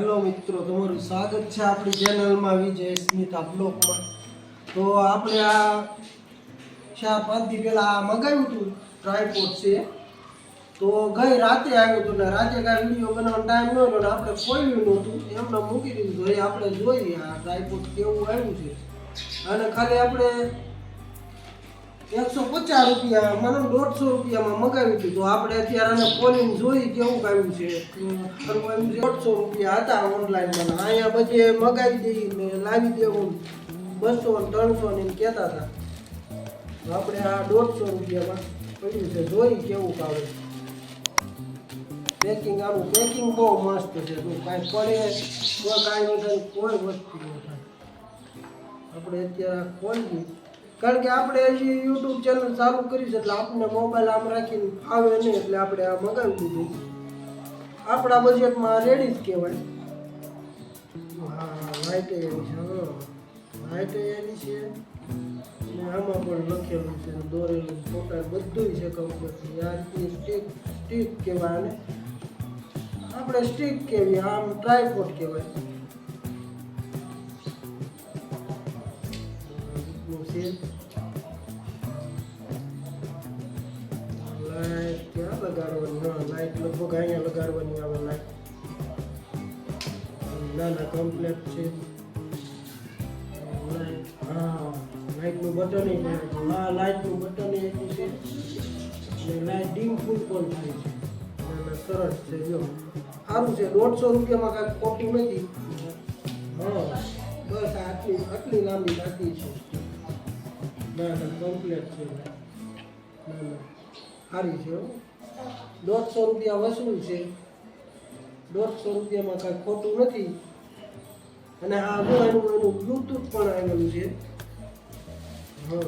મિત્રો, તમારું સ્વાગત છે આપણી ચેનલમાં વિજય સ્મિતા બ્લોકમાં તો આપણે આ ચાર પાંચ દી આ મગાવ્યું હતું ટ્રાયપોડ છે. તો ગઈ રાતે આવ્યું હતું ને રાતે કાંઈ વીડિયો બનાવવાનો ટાઈમ ન હતો ને આપણે ખોલ્યું નહોતું. એમને મૂકી દીધું તો આપણે જોઈએ આ ટ્રાયપોડ કેવું આવ્યું છે. અને ખાલી આપણે એકસો પચાસ રૂપિયા મને દોઢસો રૂપિયામાં મગાવી દીધું તો આપણે અત્યારે આને ખોલીને જોઈ કેવું આવ્યું છે? દોઢસો રૂપિયા હતા ઓનલાઈનમાં અહીંયા બધે મગાવી દઈ ને લાવી દેવું. બસો ને ત્રણસો ને એમ કહેતા હતા. આપણે આ દોઢસો રૂપિયામાં પડ્યું છે. જોઈ કેવું આવે પેકિંગ આનું પેકિંગ બહુ મસ્ત છે. કાંઈ પડે કોઈ કાંઈ નહીં, કોઈ વસ્તુ ન આપણે અત્યારે ખોલીએ. કારણ કે આપણે હજી યુટ્યુબ ચેનલ ચાલુ કરી છે એટલે આપણને મોબાઈલ આમ રાખીને ફાવે નહીં એટલે આપણે આ મગાવી દીધું આપણા બજેટમાં રેડી જ કહેવાય. હા લાઇટ એવી છે લાઇટ એવી છે. અને આમાં પણ લખેલું છે, દોરેલું ફોટા બધું છે કંપની આ રીતની સ્ટીક સ્ટીક કહેવાય અને આપણે સ્ટીક કહેવી, આમ ટ્રાયપોટ કહેવાય. છે. લાઈટ ક્યાં લગાડવાની? લાઈટ લગભગ અહીંયા લગાડવાની આવે લાઈટ ના ના કમ્પ્લેટ છે. લાઈટ હા લાઇટનું બટન હા લાઇટનું બટન એટલું છે. અને લાઇટ ડીમ ફૂલ પણ થાય છે. ના ના સરસ છે, જો. સારું છે, દોઢસો રૂપિયામાં કાંઈ ખોટું નથી હા, બસ આટલી આટલી લાંબી બાકી છે. ના ના કમ્પ્લેટ છે. ના સારી છે. દોઢસો રૂપિયા વસૂલ છે. દોઢસો રૂપિયામાં કાંઈ ખોટું નથી. અને આ એનું એનું બ્લૂટૂથ પણ આવેલું છે. હા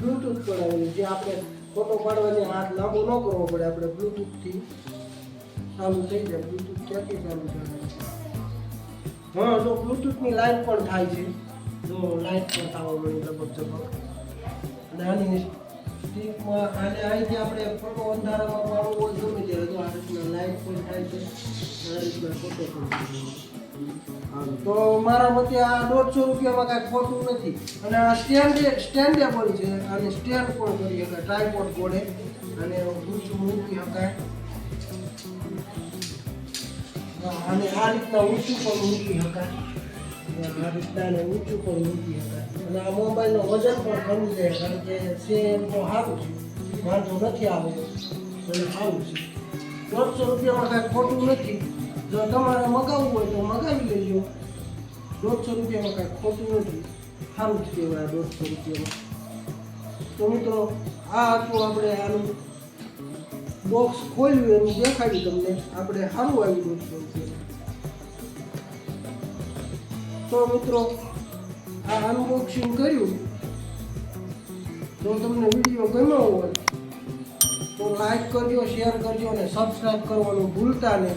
બ્લૂટૂથ પણ આવેલું જે આપણે ફોટો પાડવાની હાથ લાંબો ન કરવો પડે આપણે બ્લૂટૂથથી ચાલુ થઈ જાય. બ્લૂટૂથ ક્યાંથી ચાલુ થાય? હા તો બ્લૂટૂથની લાઈટ પણ થાય છે. જો લાઈટ પણ થવા મળી લગભગ જગભગ અને આની અહીંથી આપણે ફોટો અંધારામાં પાડવો હોય ગમે ત્યારે. તો આ રીતના લાઈટ પણ થાય છે, આ રીતના ફોટો પણ તો મારા મતે આ દોઢસો રૂપિયામાં કાંઈ ખોટું નથી. અને આ સ્ટેન્ડે સ્ટેન્ડેબલ છે, અને સ્ટેન્ડ પણ કરી શકાય ટ્રાયપોડ ગોળે અને ઊંચું મૂકી શકાય અને આ રીતના ઊંચું પણ મૂકી શકાય અને આ ઊંચું પણ મૂકી શકાય અને આ મોબાઈલનો વજન પણ કમી જાય કારણ કે સે એમ તો સારું છે. વાંધો નથી આવે અને સારું છે. દોઢસો રૂપિયામાં કાંઈ ખોટું નથી. જો તમારે મગાવવું હોય તો મગાવી લેજો. દોઢસો રૂપિયામાં કાંઈ ખોટું નથી. સારું જ કહેવાય દોઢસો રૂપિયામાં. તો મિત્રો, આ હતું આપણે આનું બોક્સ ખોલ્યું, એનું દેખાડ્યું તમને. આપણે સારું આવી દોઢસો રૂપિયામાં. તો મિત્રો, આ અનબોક્સિંગ કર્યું. જો તમને વીડિયો ગમ્યો હોય, તો લાઈક કરજો શેર કરજો અને સબસ્ક્રાઈબ કરવાનું ભૂલતા નહીં.